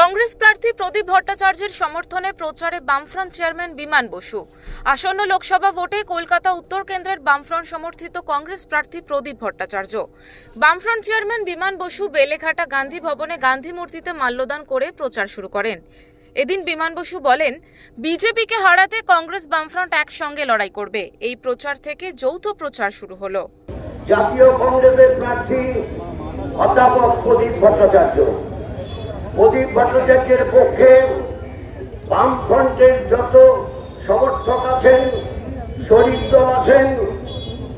কংগ্রেস প্রার্থী প্রদীপ ভট্টাচার্যের সমর্থনে প্রচারে বামফ্রন্ট চেয়ারম্যান বিমান বসু। আসন্ন লোকসভা ভোটে কলকাতা উত্তর কেন্দ্রের বামফ্রন্ট সমর্থিত কংগ্রেস প্রার্থী প্রদীপ ভট্টাচার্য। বামফ্রন্ট চেয়ারম্যান বিমান বসু বেলেঘাটা গান্ধী ভবনে গান্ধী মূর্তিতে মাল্যদান করে প্রচার শুরু করেন। এদিন বিমান বসু বলেন, বিজেপিকে হারাতে কংগ্রেস বামফ্রন্ট একসঙ্গে লড়াই করবে। এই প্রচার থেকে যৌথ প্রচার শুরু হলো। জাতীয় কংগ্রেসের প্রার্থী অধ্যাপক প্রদীপ ভট্টাচার্য। প্রদীপ ভট্টাচার্যের পক্ষে বামফ্রন্টের যত সমর্থক আছেন শরিক দল আছেন,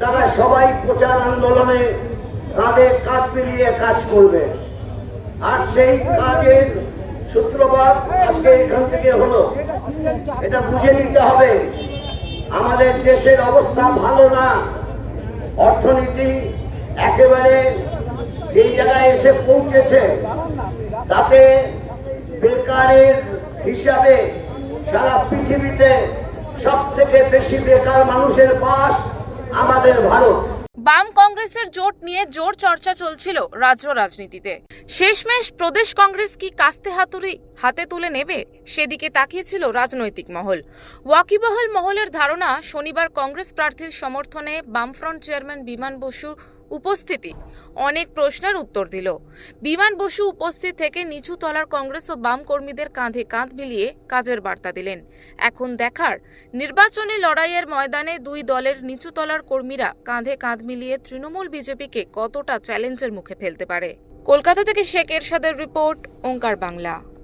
তারা সবাই প্রচার আন্দোলনে কাঁধে কাঁধ মিলিয়ে কাজ করবে। আর সেই কাজের সূত্রপাত আজকে এখান থেকে হলো। এটা বুঝে নিতে হবে, আমাদের দেশের অবস্থা ভালো না। অর্থনীতি একেবারে যেই জায়গায় এসে পৌঁছেছে তাতে বেকারের হিসাবে সারা পৃথিবীতে সব থেকে বেশি বেকার মানুষের বাস আমাদের ভারত। বাম কংগ্রেসের জোট নিয়ে জোর চর্চা চলছিল রাজ্য রাজনীতিতে। শেষমেশ প্রদেশ কংগ্রেস কি কাস্তে হাতুড়ি হাতে তুলে নেবে সেদিকে তাকিয়েছিল রাজনৈতিক মহল। ওয়াকিবহল মহলের ধারণা, শনিবার কংগ্রেস প্রার্থীর সমর্থনে বামফ্রন্ট চেয়ারম্যান বিমান বসু উপস্থিতি? অনেক প্রশ্নের উত্তর দিল। বিমান বসু উপস্থিত থেকে নিচু তলার কংগ্রেস ও বাম কর্মীদের কাঁধে কাঁধ মিলিয়ে কাজের বার্তা দিলেন। এখন দেখার, নির্বাচনী লড়াইয়ের ময়দানে দুই দলের নিচু তলার কর্মীরা কাঁধে কাঁধ মিলিয়ে তৃণমূল বিজেপিকে কতটা চ্যালেঞ্জের মুখে ফেলতে পারে? কলকাতা থেকে শেখ এরশাদের রিপোর্ট, ওঙ্কার বাংলা।